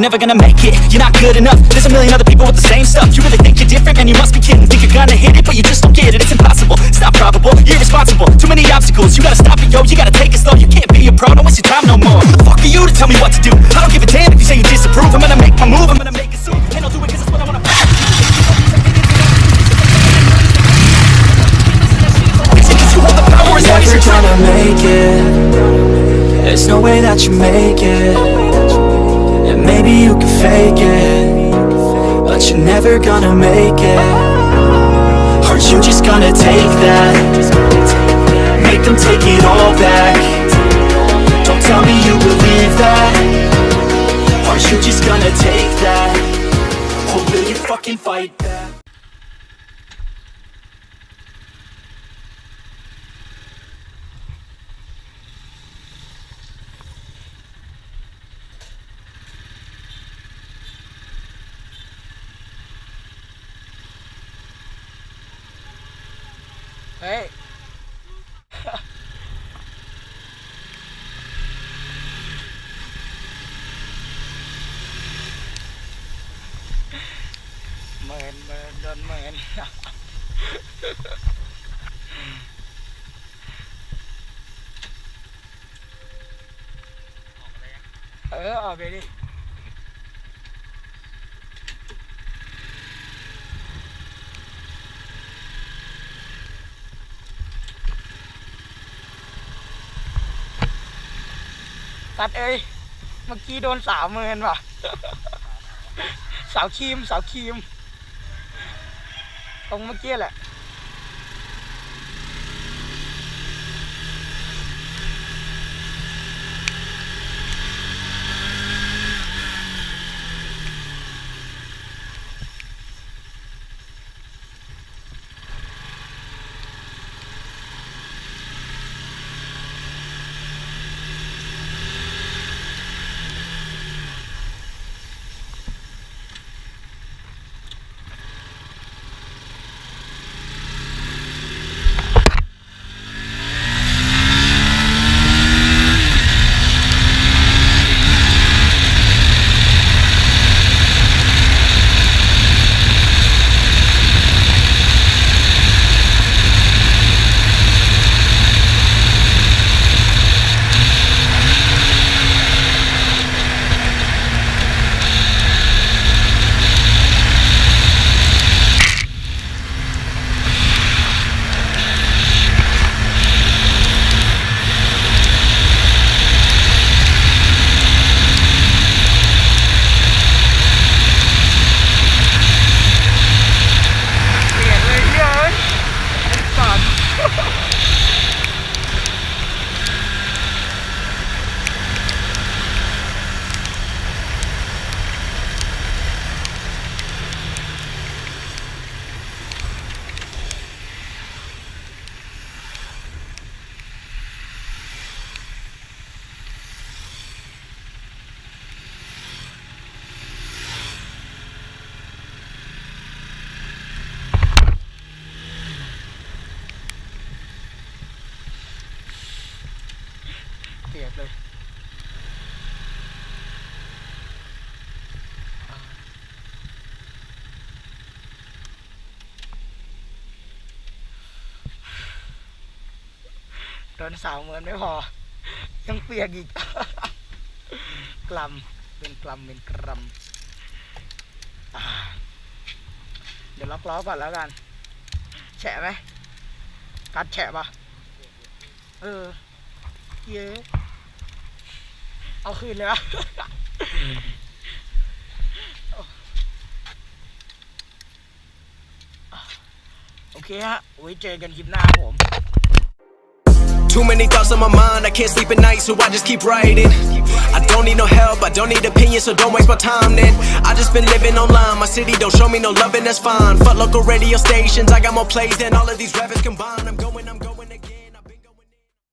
you're never gonna make it You're not good enough, there's a million other people with the same stuff You really think you're different, and you must be kidding Think you're gonna hit it, but you just don't get it It's impossible, it's not probable, you're irresponsible Too many obstacles, you gotta stop it, yo You gotta take it slow, you can't be a pro, Don't waste your time no more the fuck are you to tell me what to do? I don't give a damn if you say you disapprove I'm gonna make my move, I'm gonna make it soon And I'll do it cause it's what I wanna you you're trying to make it There's no way that you make it fake it But you're never gonna make it Aren't you just gonna take that? Make them take it all back Don't tell me you believe that Aren't you just gonna take that? Or will you fucking fight back? เฮ้ยเมินเมินโดนเมินเออออกไปดิัดเอ้ย เมื่อกี้โดนสาวเมินว่ะ สาวครีมสาวครีมตรงเมื่อกี้แหละบเลยโดนสาวเหมือนไม่พอ ยังเปียกอีกกลัมเป็นกลัมเป็นกลัมเดี๋ยวล็อกล้อก่อนแล้วกันแฉะไหมกัดแฉะปะเออ เยอะ Too many thoughts on my mind, I can't sleep at night, so I just keep writing. I don't need no help, I don't need opinions, so don't waste my time then. I just been living online, my city don't show me no loving, that's fine. Fuck local radio stations, I got more plays than all of these rappers combined. I'm going, I'm going.